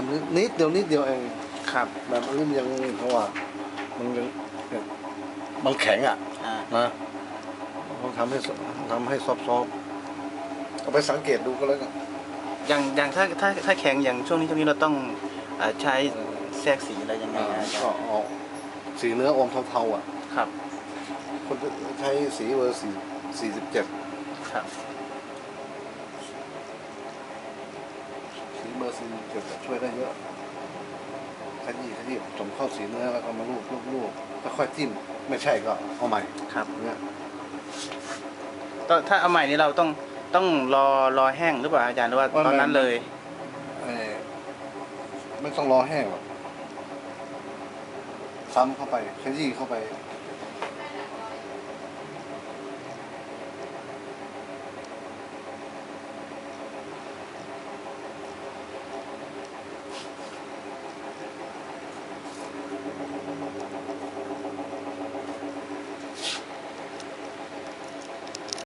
แบบนี้นิดเดียวนิดเดียวเองครับ แบบนี้มันยังเพราะว่ามันยังมันแข็งอะอ่านะต้องทำให้สทำให้ซอฟต์ๆเอาไปสังเกตดูก็แล้วกันอย่างอย่างถ้าถ้าถ้าแข็งอย่างช่วงนี้ช่วงนี้เราต้องอ่าใช้แทรกสีอะไรยังไงอ่านะอาจารก็ย์ออกสีเนื้ออมเทาๆอะ ครับ คนใช้สีเบอร์สี่สี่สิบเจ็ดครับ เบอร์สี่สิบเจ็ดช่วยได้เยอะขยี้ขยี้จมเข้าสีเนื้อแล้วก็มาลูบลูบลูบถ้าค่อยจิ้มไม่ใช่ก็เอาใหม่ครับเนี่ยตอนถ้าเอาใหม่นี้เราต้องต้องรอรอแห้งหรือเปล่าอาจารย์หรือว่าตอนนั้นเลยเอ่อไม่ต้องรอแห้งหรอกซ้ำเข้าไปขยี้เข้าไป